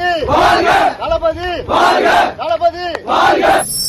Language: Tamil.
தளபதி. தளபதி. தளபதி.